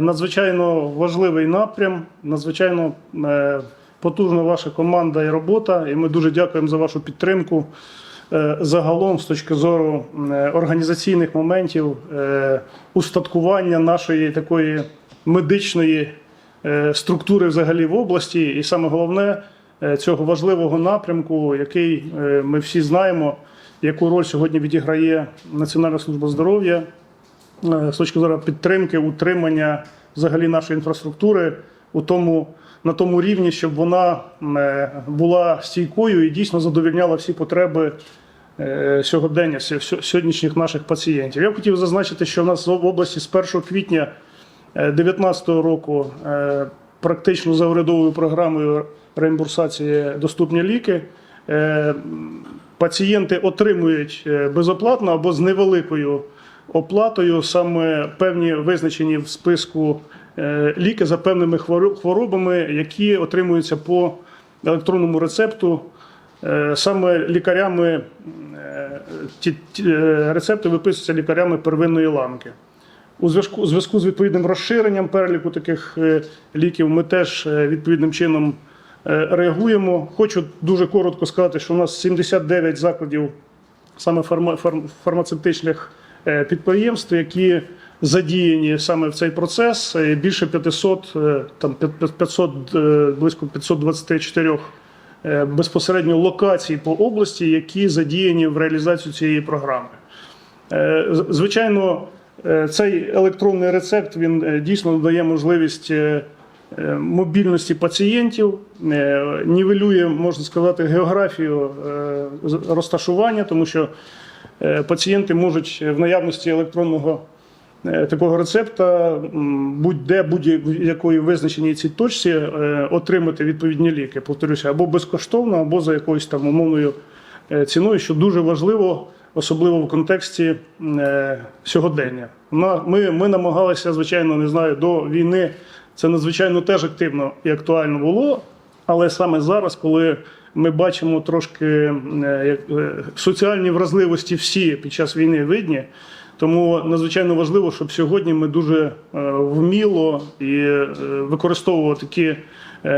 Надзвичайно важливий напрям, надзвичайно е, потужна ваша команда і робота. І ми дуже дякуємо за вашу підтримку. Е, Загалом, з точки зору е, організаційних моментів, устаткування нашої такої медичної структури взагалі в області, і саме головне цього важливого напрямку, який ми всі знаємо, яку роль сьогодні відіграє Національна служба здоров'я з точки зору підтримки, утримання взагалі нашої інфраструктури у тому, на тому рівні, щоб вона е, була стійкою і дійсно задовільняла всі потреби е, сьогодення, сьо- сьо- сьогоднішніх наших пацієнтів. Я б хотів зазначити, що в нас в області з 1 квітня 2019 року е, практично за урядовою програмою реімбурсації доступні ліки. е, Пацієнти отримують е, безоплатно або з невеликою оплатою саме певні визначені в списку е, ліки за певними хворо- хворобами, які отримуються по електронному рецепту. Е, Саме лікарями е, ті, ті, рецепти виписуються лікарями первинної ланки. У зв'язку, у зв'язку з відповідним розширенням переліку таких ліків ми теж відповідним чином реагуємо. Хочу дуже коротко сказати, що у нас 79 закладів саме фарма, фарм, фармацевтичних підприємств, які задіяні саме в цей процес. Е, Більше 500, е, там 500, е, близько 524 е, безпосередньо локацій по області, які задіяні в реалізацію цієї програми. Е, Звичайно, е, цей електронний рецепт він е, дійсно дає можливість е, е, мобільності пацієнтів, е, нівелює, можна сказати, географію е, розташування, тому що е, пацієнти можуть в наявності електронного е, такого рецепта будь-де будь-якої визначеній цій точці е, отримати відповідні ліки. Повторюся, або безкоштовно, або за якоюсь там умовною е, ціною, що дуже важливо, особливо в контексті е, сьогодення. Ми, ми намагалися, звичайно, не знаю, до війни це надзвичайно теж активно і актуально було. Але саме зараз, коли ми бачимо трошки е, е, соціальні вразливості всі під час війни видні, тому надзвичайно важливо, щоб сьогодні ми дуже е, вміло і використовували такі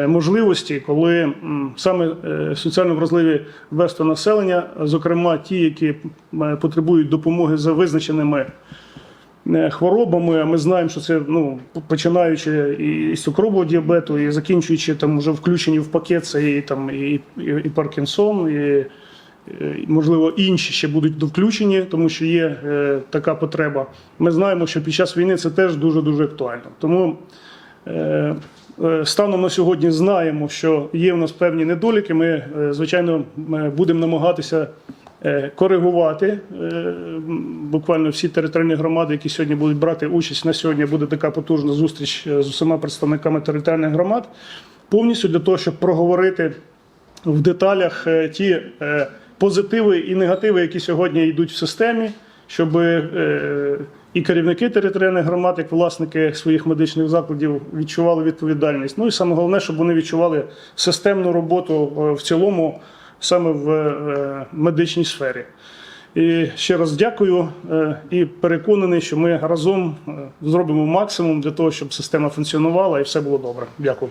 можливості, коли саме соціально вразливі верстви населення, зокрема ті, які потребують допомоги за визначеними хворобами. А ми знаємо, що це ну починаючи і з цукрового діабету, і закінчуючи там вже включені в пакет це і там і, і, і Паркінсон, і, і можливо інші ще будуть довключені, тому що є е, така потреба. Ми знаємо, що під час війни це теж дуже дуже актуально. Тому е, е, станом на сьогодні знаємо, що є в нас певні недоліки. Ми, е, звичайно, будемо намагатися е, коригувати е, буквально всі територіальні громади, які сьогодні будуть брати участь. На сьогодні буде така потужна зустріч е, з усіма представниками територіальних громад, повністю для того, щоб проговорити в деталях е, ті е, позитиви і негативи, які сьогодні йдуть в системі, щоб е, і керівники територіальних громад, як власники своїх медичних закладів, відчували відповідальність. Ну і саме головне, щоб вони відчували системну роботу е, в цілому саме в е, медичній сфері. І ще раз дякую е, і переконаний, що ми разом е, зробимо максимум для того, щоб система функціонувала і все було добре. Дякую.